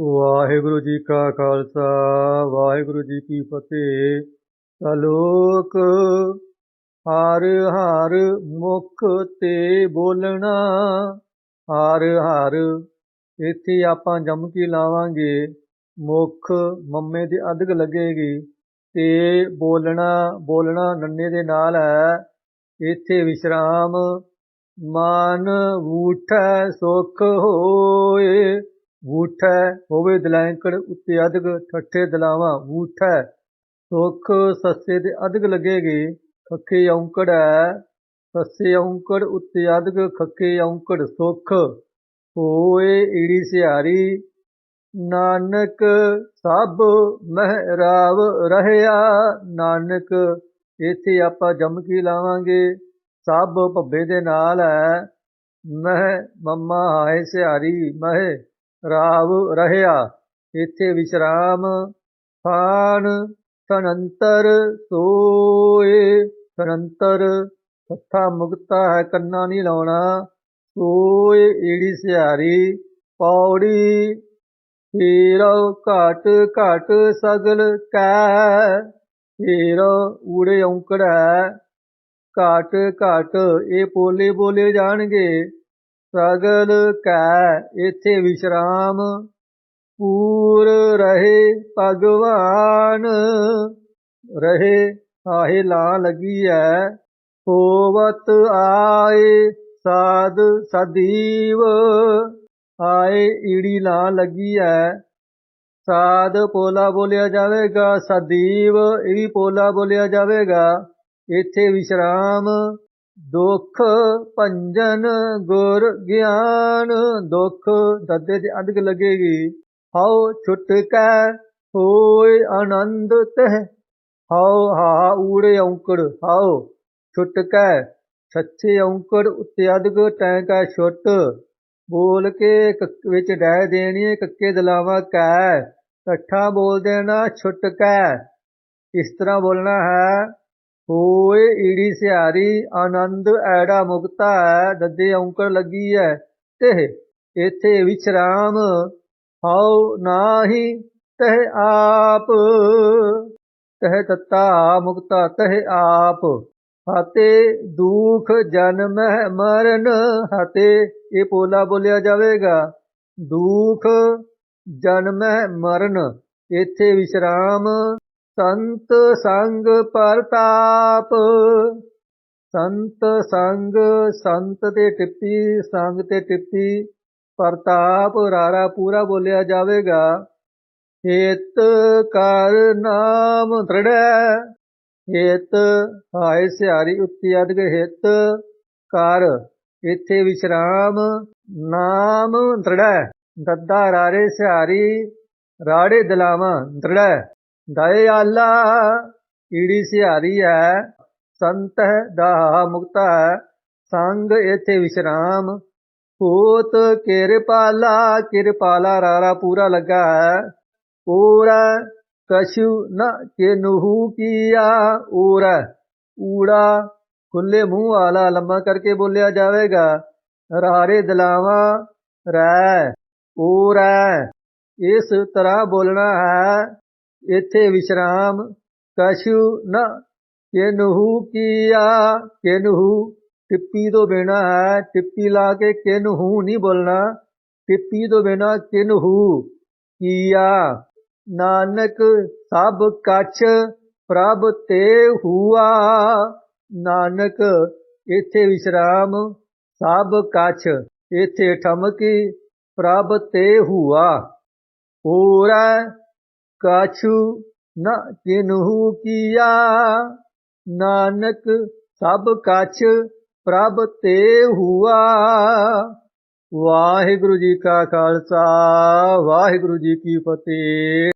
ਵਾਹਿਗੁਰੂ ਜੀ ਕਾ ਖਾਲਸਾ, ਵਾਹਿਗੁਰੂ ਜੀ ਕੀ ਫਤਿਹ। ਸਲੋਕ, ਹਰ ਹਰ ਮੁਖ ਤੇ ਬੋਲਣਾ, ਹਰ ਹਰ, ਇੱਥੇ ਆਪਾਂ ਜਮਕੀ ਲਾਵਾਂਗੇ। ਮੁਖ ਮੰਮੇ ਦੀ ਅਧਿਕ ਲੱਗੇਗੀ, ਤੇ ਬੋਲਣਾ ਬੋਲਣਾ ਨੰਨੇ ਦੇ ਨਾਲ ਹੈ। ਇੱਥੇ ਵਿਸ਼ਰਾਮ, ਮਨ ਊਠੈ ਸੁਖ ਹੋਏ। ਊਠੈ ਹੋਵੇ ਦਲੈਂਕੜ ਉੱਤੇ ਅਧਿਕ ਠੱਠੇ ਦਲਾਵਾਂ ਊਠੈ ਸੁੱਖ ਸੱਸੇ ਦੇ ਅਧਿਕ ਲੱਗੇਗੀ, ਖੱਖੇ ਔਂਕੜ ਹੈ ਸੱਸੇ ਔਂਕੜ ਉੱਤੇ ਅਧਿਕ ਖੱਕੇ ਔਂਕੜ ਸੁੱਖ। ਹੋਏ ਈੜੀ ਸਿਹਾਰੀ, ਨਾਨਕ ਸਭ ਮਹਿਰਾਵ ਰਹਿਆ। ਨਾਨਕ, ਇੱਥੇ ਆਪਾਂ ਜਮਕੀ ਲਾਵਾਂਗੇ। ਸਭ ਭੱਬੇ ਦੇ ਨਾਲ ਹੈ ਮਹਿ ਮੰਮਾ ਹਾਏ ਸਿਹਾਰੀ, ਮਹਿ ਰਾਵ ਰਹਿਆ, ਇੱਥੇ ਵਿਸ਼ਰਾਮ ਥਾਨ ਤਨੰਤਰ ਸੋਏ। ਤਨੰਤਰ ਸੱਥਾ ਮੁਕਤਾ ਹੈ, ਕੰਨਾ ਨਹੀਂ ਲਾਉਣਾ ਸੋਏ। ਈੜੀ ਸਿਆਰੀ ਪੌੜੀ ਹੀਰੋ ਘਟ ਘਟ ਸਗਲ ਕੈ। ਹੀਰੋ ਊੜੇ ਔਂਕੜ ਹੈ, ਘਟ ਘਟ, ਇਹ ਪੋਲੇ ਬੋਲੇ ਜਾਣਗੇ। ਸਗਲ ਕੈ ਇੱਥੇ ਵਿਸ਼ਰਾਮ, ਪੂਰ ਰਹੇ ਭਗਵਾਨ। ਰਹੇ ਆਹੇ ਲਾ ਲੱਗੀ ਹੈ ਹੋਵਤ ਆਏ ਸਾਧ ਸਦੀਵ। ਆਏ ਈੜੀ ਲਾ ਲੱਗੀ ਹੈ ਸਾਧ ਪੋਲਾ ਬੋਲਿਆ ਜਾਵੇਗਾ, ਸਦੀਵ ਈੜੀ ਪੋਲਾ ਬੋਲਿਆ ਜਾਵੇਗਾ, ਇੱਥੇ ਵਿਸ਼ਰਾਮ ਦੁੱਖ ਭੰਜਨ ਗੁਰ ਗਿਆਨ, ਦੁੱਖ ਦੱਦੇ ਦੇ ਅਧਿਕ ਲੱਗੇਗੀ। ਹਉ ਛੁਟਕੈ ਹੋਏ ਆਨੰਦ ਤਹ। ਹਉ ਹਾ ਊੜੇ ਔਂਕੜ, ਹਉ ਛੁਟਕੈ ਸੱਚੇ ਔਂਕੜ ਉੱਤੇ ਅਧਿਕ ਟੈਂਕਾ ਛੁੱਟ। ਬੋਲ ਕੇ ਕੱਕ ਵਿੱਚ ਡੈ ਦੇਣੀ ਕੱਕੇ ਦਲਾਵਾ ਕੈ ਇਕੱਠਾ ਬੋਲ ਦੇਣਾ ਛੁਟਕੈ ਇਸ ਤਰ੍ਹਾਂ ਬੋਲਣਾ ਹੈ ਹੋਏ ਈੜੀ ਸਿਹਾਰੀ, ਆਨੰਦ ਐੜਾ ਮੁਕਤਾ ਹੈ, ਦੱਦੇ ਔਂਕੜ ਲੱਗੀ ਹੈ। ਤੇ ਇੱਥੇ ਵਿਚਰਾਮ ਹਉ ਨਾਹੀ, ਤਹ ਆਪ। ਤਹ ਤਤਾ ਮੁਕਤਾ, ਤਹ ਆਪ। ਹਤੇ ਦੁਖ ਜਨਮ ਮਰਨ, ਹਤੇ ਇਹ ਪੋਲਾ ਬੋਲਿਆ ਜਾਵੇਗਾ। ਦੁਖ ਜਨਮ ਮਰਨ ਇੱਥੇ ਵਿਸ਼ਰਾਮ ਸੰਤ ਸੰਗ ਪ੍ਰਤਾਪ ਸੰਤ ਸੰਗ, ਸੰਤ ਤੇ ਟਿੱਪੀ, ਸੰਗ ਤੇ ਟਿੱਪੀ ਪ੍ਰਤਾਪ ਰਾਰਾ ਪੂਰਾ ਬੋਲਿਆ ਜਾਵੇਗਾ। ਹਿਤ ਕਰ ਨਾਮ ਦ੍ਰਿੜੈ ਹਿਤ ਹਾਏ ਸਿਆਰੀ ਉੱਤੀ ਅਧਿਕ ਹਿਤ ਕਰ, ਇੱਥੇ ਵਿਸ਼ਰਾਮ ਨਾਮ ਦ੍ਰਿੜੈ ਦੱਦਾ ਰਾਰੇ ਸਿਆਰੀ ਰਾੜੇ ਦਲਾਵਾਂ ਦ੍ਰਿੜੈ ਦਇ ਆਲਾ ਈੜੀ ਸਿਹਾਰੀ ਹੈ ਸੰਤ ਹੈ ਦਾ ਮੁਕਤਾ ਹੈ ਸੰਗ ਇਥੇ ਵਿਸ਼ਰਾਮ ਹੋਤ ਕਿਰਪਾਲਾ ਕਿਰਪਾਲਾ ਰਾਰਾ ਪੂਰਾ ਲੱਗਾ ਹੈ ਪੂਰਾ ਕਛੂ ਨ ਕਿਨਹੂ ਕੀਆ ਊਰ ਊੜਾ ਖੁੱਲੇ ਮੂੰਹ ਵਾਲਾ ਲੰਮਾ ਕਰਕੇ ਬੋਲਿਆ ਜਾਵੇਗਾ ਰਾਰੇ ਦਲਾਵਾ ਰੈ ਊਰੈ ਇਸ ਤਰ੍ਹਾਂ ਬੋਲਣਾ ਹੈ ਇੱਥੇ ਵਿਸ਼ਰਾਮ ਕਛੂ ਨ ਕਿਨਹੂ ਕੀਆ ਕਿਨਹੂ ਟਿੱਪੀ ਤੋਂ ਬਿਨਾ ਹੈ, ਟਿੱਪੀ ਲਾ ਕੇ ਕਿਨਹੂ ਨਹੀਂ ਬੋਲਣਾ? ਟਿੱਪੀ ਤੋਂ ਬਿਨਾ ਕਿਨਹੂ ਕੀਆ? ਨਾਨਕ ਸਭ ਕਛ ਪ੍ਰਭ ਤੇ ਹੁਆ। ਨਾਨਕ, ਇੱਥੇ ਵਿਸ਼ਰਾਮ ਸਭ ਕਛ, ਇੱਥੇ ਠਮਕੀ ਪ੍ਰਭ ਤੇ ਹੁਆ। ਹੋਰਾ ਕਛੂ ਨ ਕਿਨਹੂ ਕੀਆ। ਨਾਨਕ ਸਭ ਕਛ ਪ੍ਰਭ ਤੇ ਹੁਆ। ਵਾਹਿਗੁਰੂ ਜੀ ਕਾ ਖਾਲਸਾ, ਵਾਹਿਗੁਰੂ ਜੀ ਕੀ ਫਤਿਹ।